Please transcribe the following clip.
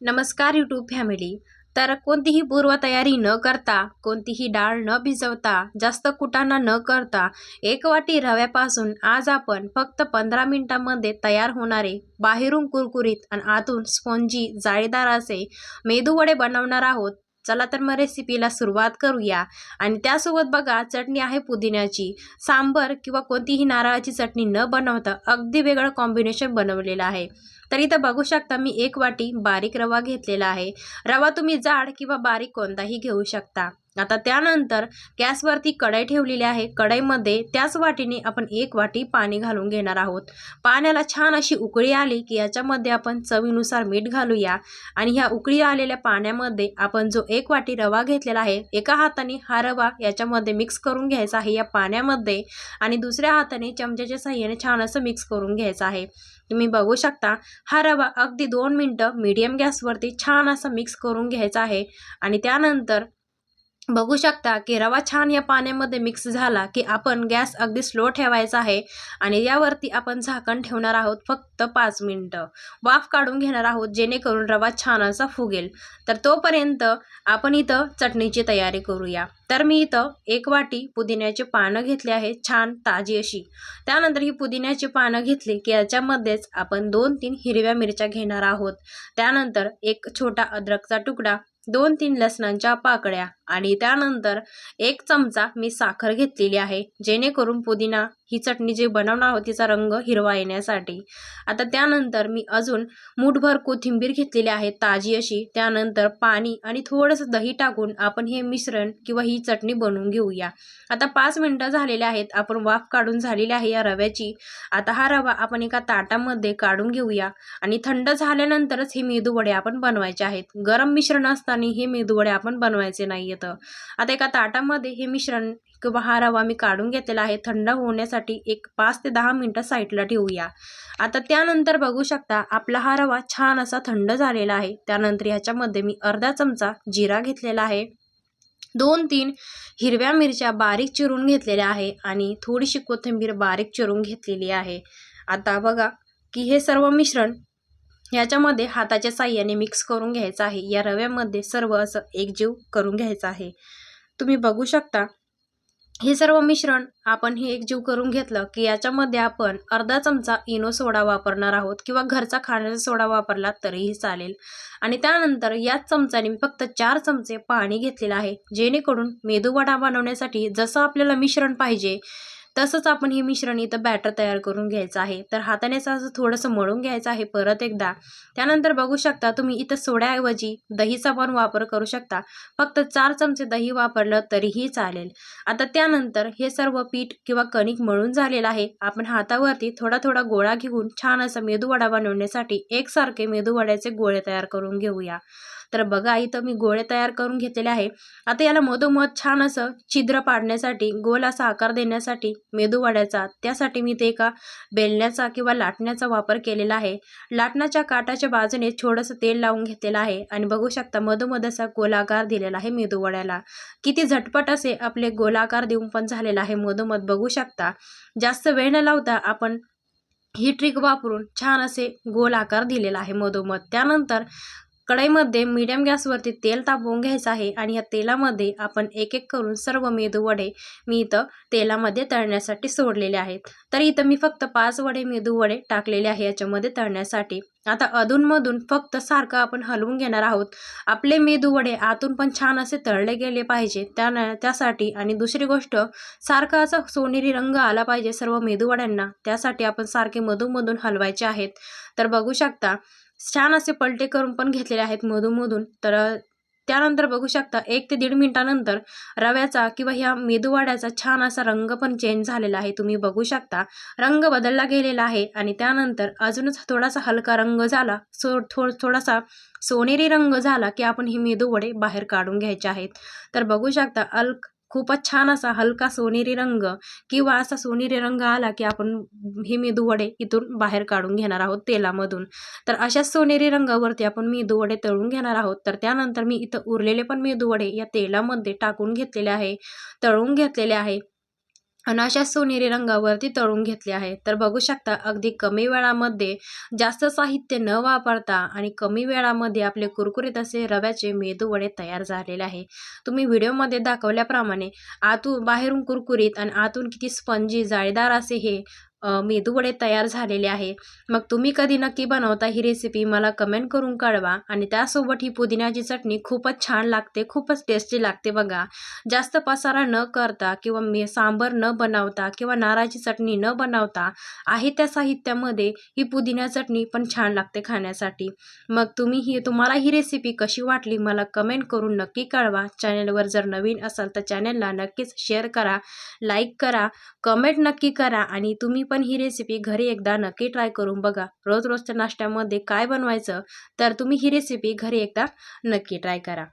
नमस्कार YouTube family तर कोणतीही पूर्वतयारी न करता कोणतीही डाळ न भिजवता जास्त कुटाणा न करता एक वाटी रव्यापासून आज आपण फक्त पंधरा मिनिटांमध्ये तयार होणारे बाहेरून कुरकुरीत आणि आतून स्पॉन्जी जाळीदार असे मेदूवडे बनवणार आहोत. चला तर मग रेसिपीला सुरुवात करूया. आणि त्यासोबत बघा चटणी आहे पुदिन्याची. सांबर किंवा कोणतीही नारळाची चटणी न बनवता अगदी वेगळं कॉम्बिनेशन बनवलेलं आहे. तर इथं बघू शकता मी एक वाटी बारीक रवा घेतलेला आहे. रवा तुम्ही जाड किंवा बारीक कोणताही घेऊ शकता. आता त्यानंतर गॅसवरती कढई ठेवलेली आहे. कढईमध्ये त्याच वाटीने आपण एक वाटी पाणी घालून घेणार आहोत. पाण्याला छान अशी उकळी आली की याच्यामध्ये आपण चवीनुसार मीठ घालूया आणि ह्या उकळी आलेल्या पाण्यामध्ये आपण जो एक वाटी रवा घेतलेला आहे एका हाताने हा रवा याच्यामध्ये मिक्स करून घ्यायचा आहे या पाण्यामध्ये आणि दुसऱ्या हाताने चमच्याच्या साह्याने छान असं मिक्स करून घ्यायचं आहे. तुम्ही बघू शकता हा रवा अगदी दोन मिनटं मीडियम गॅसवरती छान असा मिक्स करून घ्यायचा आहे आणि त्यानंतर बघू शकता की रवा छान या पाण्यामध्ये मिक्स झाला की आपण गॅस अगदी स्लो ठेवायचा आहे आणि यावरती आपण झाकण ठेवणार आहोत फक्त पाच मिनटं. वाफ काढून घेणार आहोत जेणेकरून रवा छान असा फुगेल. तर तोपर्यंत आपण इथं चटणीची तयारी करूया. तर मी इथं एक वाटी पुदिन्याचे पानं घेतले आहे छान ताजी अशी. त्यानंतर ही पुदिन्याची पानं घेतली की याच्यामध्येच आपण दोन तीन हिरव्या मिरच्या घेणार आहोत. त्यानंतर एक छोटा अद्रकचा तुकडा दोन तीन लसणांच्या पाकळ्या आणि त्यानंतर एक चमचा मी साखर घेतलेली आहे जेणेकरून पुदिना ही चटणी जी बनवणार आहोत तिचा रंग हिरवा येण्यासाठी. आता त्यानंतर मी अजून मूठभर कोथिंबीर घेतलेली आहे ताजी अशी. त्यानंतर पाणी आणि थोडंसं दही टाकून आपण हे मिश्रण किंवा ही चटणी बनवून घेऊया. आता पाच मिनटं झालेले आहेत आपण वाफ काढून झालेली आहे या रव्याची. आता हा रवा आपण एका ताटामध्ये काढून घेऊया आणि थंड झाल्यानंतरच हे मेदूवडे आपण बनवायचे आहेत. गरम मिश्रण असताना हे मेदूवडे आपण बनवायचे नाही येतं. आता एका ताटामध्ये हे मिश्रण किंवा हा रवा मी काढून घेतलेला आहे. थंड होण्यासाठी एक पाच ते दहा मिनटं साईडला ठेवूया. आता त्यानंतर बघू शकता आपला हा रवा छान असा थंड झालेला आहे. त्यानंतर ह्याच्यामध्ये मी अर्धा चमचा जिरा घेतलेला आहे. दोन तीन हिरव्या मिरच्या बारीक चिरून घेतलेल्या आहे आणि थोडीशी कोथिंबीर बारीक चिरून घेतलेली आहे. आता बघा की हे सर्व मिश्रण याच्यामध्ये हाताच्या साह्याने मिक्स करून घ्यायचं आहे. या रव्यामध्ये सर्व असं एकजीव करून घ्यायचं आहे. तुम्ही बघू शकता हे सर्व मिश्रण आपण हे एकजीव करून घेतलं की याच्यामध्ये आपण अर्धा चमचा इनो सोडा वापरणार आहोत किंवा घरचा खाण्याचा सोडा वापरला तरीही चालेल. आणि त्यानंतर याच चमचाने मी फक्त चार चमचे पाणी घेतलेलं आहे. जेणेकरून मेदूवडा बनवण्यासाठी जसं आपल्याला मिश्रण पाहिजे तसंच आपण हे मिश्रण इथं बॅटर तयार करून घ्यायचं आहे. तर हाताने असं थोडंसं मळून घ्यायचं आहे परत एकदा. त्यानंतर बघू शकता तुम्ही इथं सोड्याऐवजी दहीचा पण वापर करू शकता. फक्त चार चमचे दही वापरलं तरीही चालेल. आता त्यानंतर हे सर्व पीठ किंवा कणिक मळून झालेलं आहे. आपण हातावरती थोडा थोडा गोळा घेऊन छान असा मेदूवडा बनवण्यासाठी एकसारखे मेदूवड्याचे गोळे तयार करून घेऊया. तर बघा इथं मी गोळे तयार करून घेतलेले आहे. आता याला मधोमध छान असं छिद्र पाडण्यासाठी गोल असा आकार देण्यासाठी मेदूवड्याचा त्यासाठी मी ते एका बेलण्याचा किंवा लाटण्याचा वापर केलेला आहे. लाटण्याच्या काटाच्या बाजूने थोडंसं तेल लावून घेतलेलं आहे आणि बघू शकता मधोमध असा गोलाकार दिलेला आहे मेदूवड्याला किती झटपट असे आपले गोलाकार देऊन पण झालेला आहे मधोमध. बघू शकता जास्त वेळ न लावता आपण ही ट्रिक वापरून छान असे गोल आकार दिलेला आहे मधोमध. त्यानंतर कढईमध्ये मीडियम गॅसवरती तेल तापवून घ्यायचं आहे आणि या तेलामध्ये आपण एक एक करून सर्व मेदू वडे मी इथं तेलामध्ये तळण्यासाठी सोडलेले आहेत. तर इथं मी फक्त पाच वडे मेदू वडे टाकलेले आहे याच्यामध्ये तळण्यासाठी. आता अधूनमधून फक्त सारखं आपण हलवून घेणार आहोत. आपले मेदू वडे आतून पण छान असे तळले गेले पाहिजे. त्या त्यासाठी आणि दुसरी गोष्ट सारखा असा सोनेरी रंग आला पाहिजे सर्व मेदूवड्यांना त्यासाठी आपण सारखे मधूनमधून हलवायचे आहेत. तर बघू शकता छान असे पलटे करून पण घेतलेले आहेत मधूमधून तर त्यानंतर बघू शकता एक ते दीड मिनिटानंतर रव्याचा किंवा ह्या मेदूवाड्याचा छान असा रंग पण चेंज झालेला आहे. तुम्ही बघू शकता रंग बदलला गेलेला आहे आणि त्यानंतर अजूनच थोडासा हलका रंग झाला सो थो थोडासा सोनेरी रंग झाला की आपण ही मेदूवडे बाहेर काढून घ्यायचे आहेत. तर बघू शकता अल्क खूपच छान असा हलका सोनेरी रंग किंवा असा सोनेरी रंग आला की आपण हे मेदूवडे इथून बाहेर काढून घेणार आहोत तेलामधून. तर अशाच सोनेरी रंगावरती आपण मेदूवडे तळून घेणार आहोत. तर त्यानंतर मी इथं उरलेले पण मेदूवडे या तेलामध्ये टाकून घेतलेले आहे तळून घेतलेले आहे. आणि अशा सोनेरी रंगावरती तळून घेतले आहे तर बघू शकता अगदी कमी वेळामध्ये जास्त साहित्य न वापरता आणि कमी वेळामध्ये आपले कुरकुरीत असे रव्याचे मेदू वडे तयार झालेले आहे. तुम्ही व्हिडिओमध्ये दाखवल्याप्रमाणे आतून बाहेरून कुरकुरीत आणि आतून किती स्पंजी जाळीदार असे हे मेदूवडे तयार झालेले आहे. मग तुम्ही कधी नक्की बनवता ही रेसिपी मला कमेंट करून कळवा आणि त्यासोबत ही पुदिन्याची चटणी खूपच छान लागते खूपच टेस्टी लागते बघा. जास्त पसारा न करता किंवा मी सांबर न बनवता किंवा नारळाची चटणी न बनवता आहे त्या साहित्यामध्ये ही पुदिना चटणी पण छान लागते खाण्यासाठी. मग तुम्ही ही तुम्हाला ही रेसिपी कशी वाटली मला कमेंट करून नक्की कळवा. चॅनलवर जर नवीन असाल तर चॅनलला नक्कीच शेअर करा लाईक करा कमेंट नक्की करा आणि तुम्ही पण ही रेसिपी घरी एकदा नक्की ट्राय करून बघा. रोज रोजच्या नाश्त्यामध्ये काय बनवायचं तर तुम्ही ही रेसिपी घरी एकदा नक्की ट्राय करा.